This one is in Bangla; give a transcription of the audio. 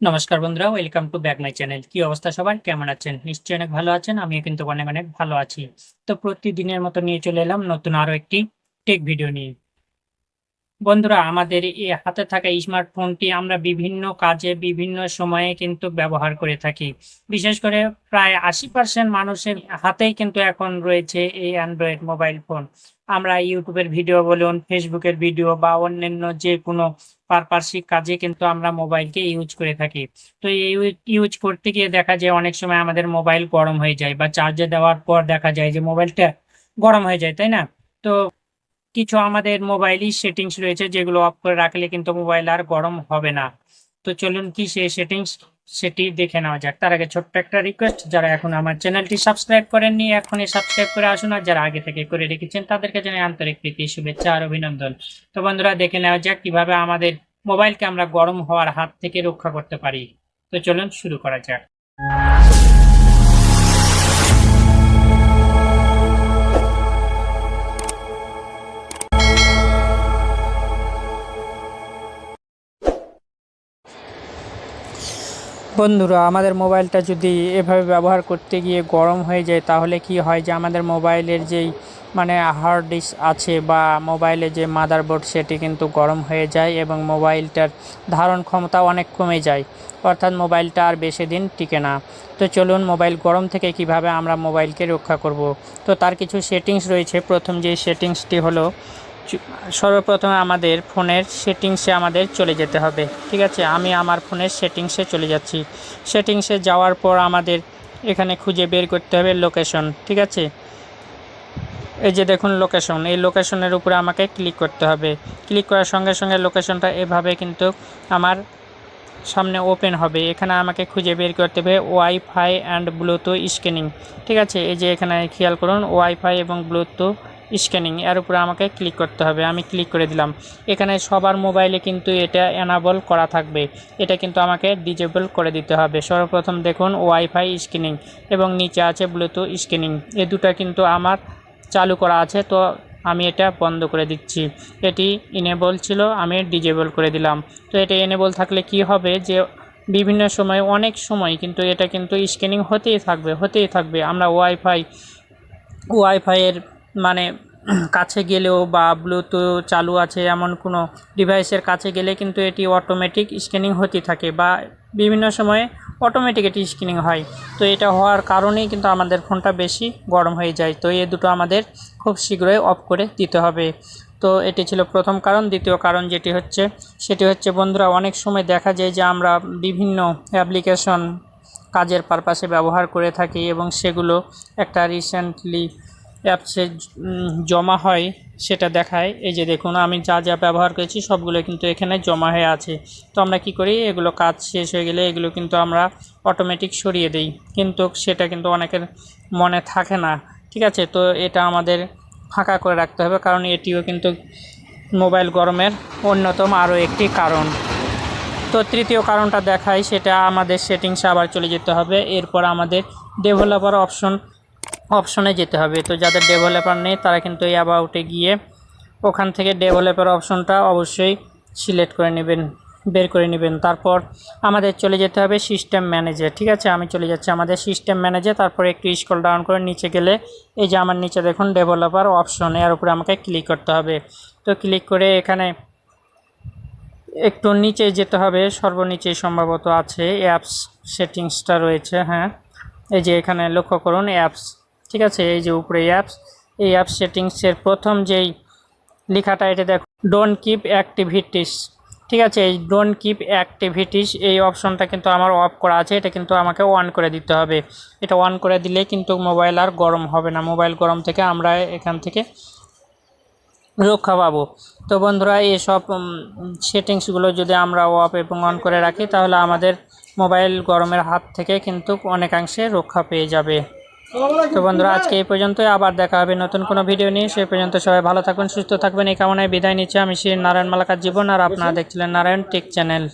নমস্কার বন্ধুরা welcome to back my channel কি অবস্থা সবার? কেমন আছেন? নিশ্চয়ই অনেক ভালো আছেন, আমিও কিন্তু অনেক অনেক ভালো আছি। তো প্রতিদিনের মতো নিয়ে চলে এলাম নতুন আরও একটি টেক ভিডিও নিয়ে। বন্ধুরা, আমাদের এই হাতে থাকা স্মার্টফোনটি আমরা বিভিন্ন কাজে, বিভিন্ন সময়ে কিন্তু ব্যবহার করে থাকি। বিশেষ করে প্রায় আশি পার্সেন্ট মানুষের হাতেই কিন্তু এখন রয়েছে এই অ্যান্ড্রয়েড মোবাইল ফোন আমরা ইউটিউবের ভিডিও বলুন ফেসবুকের ভিডিও বা অন্যান্য যে কোনো পারপার্শ্বিক কাজে কিন্তু আমরা মোবাইলকে ইউজ করে থাকি। তো এই ইউজ করতে গিয়ে দেখা যায় অনেক সময় আমাদের মোবাইল গরম হয়ে যায় বা চার্জে দেওয়ার পর দেখা যায় যে মোবাইলটা গরম হয়ে যায়, তাই না? তো কিছু আমাদের মোবাইলই সেটিংস রয়েছে, যেগুলো অফ করে রাখলে কিন্তু মোবাইল আর গরম হবে না। তো চলুন কি সেই সেটিংস সেটি দেখে নেওয়া যাক। তার আগে ছোট্ট একটা রিকোয়েস্ট যারা এখন আমার চ্যানেলটি সাবস্ক্রাইব করেননি, এখনই সাবস্ক্রাইব করে আসুন, আর যারা আগে থেকে করে রেখেছেন, তাদেরকে জানাই আন্তরিক প্রীতি, শুভেচ্ছা আর অভিনন্দন। তো বন্ধুরা, দেখে নেওয়া যাক কীভাবে আমাদের মোবাইলকে আমরা গরম হওয়ার হাত থেকে রক্ষা করতে পারি। তো চলুন শুরু করা যাক। বন্ধুরা, আমাদের মোবাইলটা যদি এভাবে ব্যবহার করতে গিয়ে গরম হয়ে যায়, তাহলে কি হয় যে আমাদের মোবাইলের যেই মানে হার্ড ডিস্ক আছে বা মোবাইলে যে মাদারবোর্ড সেটি কিন্তু গরম হয়ে যায় এবং মোবাইলটার ধারণ ক্ষমতা অনেক কমে যায়। অর্থাৎ মোবাইলটা আর বেশি দিন টিকে না। তো চলুন মোবাইল গরম থেকে কীভাবে আমরা মোবাইলকে রক্ষা করব? তো তার কিছু সেটিংস রয়েছে। প্রথম যে সেটিংসটি হলো সর্বপ্রথমে আমাদের ফোনের সেটিংসে আমাদের চলে যেতে হবে, ঠিক আছে? আমি আমার ফোনের সেটিংসে চলে যাচ্ছি। সেটিংসে যাওয়ার পর আমাদের এখানে খুঁজে বের করতে হবে লোকেশন, ঠিক আছে? এই যে দেখুন লোকেশন, এই লোকেশনের উপরে আমাকে ক্লিক করতে হবে। ক্লিক করার সঙ্গে সঙ্গে লোকেশনটা এভাবে কিন্তু আমার সামনে ওপেন হবে। এখানে আমাকে খুঁজে বের করতে হবে ওয়াইফাই অ্যান্ড ব্লুটুথ স্ক্যানিং ঠিক আছে? এই যে এখানে খেয়াল করুন, ওয়াইফাই এবং ব্লুটুথ স্ক্যানিং এর উপরে আমাকে ক্লিক করতে হবে। আমি ক্লিক করে দিলাম। এখানে সবার মোবাইলে কিন্তু এটা এনাবল করা থাকবে। এটা কিন্তু আমাকে ডিজেবল করে দিতে হবে। সর্বপ্রথম দেখুন ওয়াইফাই স্ক্যানিং এবং নিচে আছে ব্লুটুথ স্ক্যানিং এ দুটো কিন্তু আমার চালু করা আছে, তো আমি এটা বন্ধ করে দিচ্ছি। এটি ইনেবল ছিল, আমি ডিজেবল করে দিলাম। তো এটা এনেবল থাকলে কি হবে যে বিভিন্ন সময়, অনেক সময় কিন্তু এটা কিন্তু স্ক্যানিং হতেই থাকবে হতেই থাকবে। আমরা ওয়াইফাই ওয়াইফাইয়ের মানে কাছে গেলেও বা ব্লুটুথ চালু আছে এমন কোনো ডিভাইসের কাছে গেলে কিন্তু এটি অটোমেটিক স্ক্যানিং হতে থাকে বা বিভিন্ন সময়ে অটোমেটিক এটি স্ক্যানিং হয়। তো এটা হওয়ার কারণেই কিন্তু আমাদের ফোনটা বেশি গরম হয়ে যায়। তো এই দুটো আমাদের খুব শীঘ্রই অফ করে দিতে হবে। তো এটি ছিল প্রথম কারণ। দ্বিতীয় কারণ যেটি হচ্ছে, সেটি হচ্ছে, বন্ধুরা, অনেক সময় দেখা যায় যে আমরা বিভিন্ন অ্যাপ্লিকেশন কাজের পারপাসে ব্যবহার করে থাকি এবং সেগুলো একটা রিসেন্টলি অ্যাপসে জমা হয় সেটা দেখায়। এই যে দেখুন, আমি যা যা ব্যবহার করেছি সবগুলো কিন্তু এখানে জমা হয়ে আছে। তো আমরা কি করি? এগুলো কাজ শেষ হয়ে গেলে এগুলো কিন্তু আমরা অটোমেটিক সরিয়ে দিই। কিন্তু সেটা কিন্তু অনেকের মনে থাকে না, ঠিক আছে? তো এটা আমাদের ফাঁকা করে রাখতে হবে, কারণ এটিও কিন্তু মোবাইল গরমের অন্যতম আরও একটি কারণ। তো তৃতীয় কারণটা দেখায়, সেটা আমাদের সেটিংসে আবার চলে যেতে হবে। এরপর আমাদের ডেভেলপার অপশন অপশনে যেতে হবে। তো যাদের ডেভেলপার নেই, তারা কিন্তু এই অ্যাবাউটে গিয়ে ওখান থেকে ডেভেলপার অপশনটা অবশ্যই সিলেক্ট করে নেবেন, বের করে নেবেন। তারপর আমাদের চলে যেতে হবে সিস্টেম ম্যানেজার ঠিক আছে? আমি চলে যাচ্ছি আমাদের সিস্টেম ম্যানেজার তারপরে একটু স্কল ডাউন করে নিচে গেলে এই যে আমার নিচে দেখুন ডেভেলপার অপশন এর উপরে আমাকে ক্লিক করতে হবে। তো ক্লিক করে এখানে একটু নিচে যেতে হবে, সর্বনিচে সম্ভবত আছে অ্যাপস সেটিংসটা রয়েছে হ্যাঁ? এই যে এখানে লক্ষ্য করুন অ্যাপস ঠিক আছে? এই যে উপরে অ্যাপস এই অ্যাপস সেটিংসের প্রথম যেই লেখাটা, এটা দেখো ডোন্ট কিপ অ্যাক্টিভিটিস ঠিক আছে? এই ডোন্ট কিপ অ্যাক্টিভিটিস এই অপশনটা কিন্তু আমার অফ করা আছে, এটা কিন্তু আমাকে অন করে দিতে হবে। এটা অন করে দিলে কিন্তু মোবাইল আর গরম হবে না। মোবাইল গরম থেকে আমরা এখান থেকে রক্ষা পাবো। তো বন্ধুরা, এসব সেটিংসগুলো যদি আমরা অফ এবং অন করে রাখি, তাহলে আমাদের মোবাইল গরমের হাত থেকে কিন্তু অনেকাংশে রক্ষা পেয়ে যাবে। তো বন্ধুরা, আজকে এই পর্যন্তই। আবার দেখা হবে নতুন কোনো ভিডিও নিয়ে। সেই পর্যন্ত সবাই ভালো থাকবেন সুস্থ থাকবেন। এই কামনায় বিদায় নিচ্ছি। আমি শ্রী নারায়ণ মালাকার জীবন, আর আপনারা দেখছিলেন নারায়ণ টেক চ্যানেল।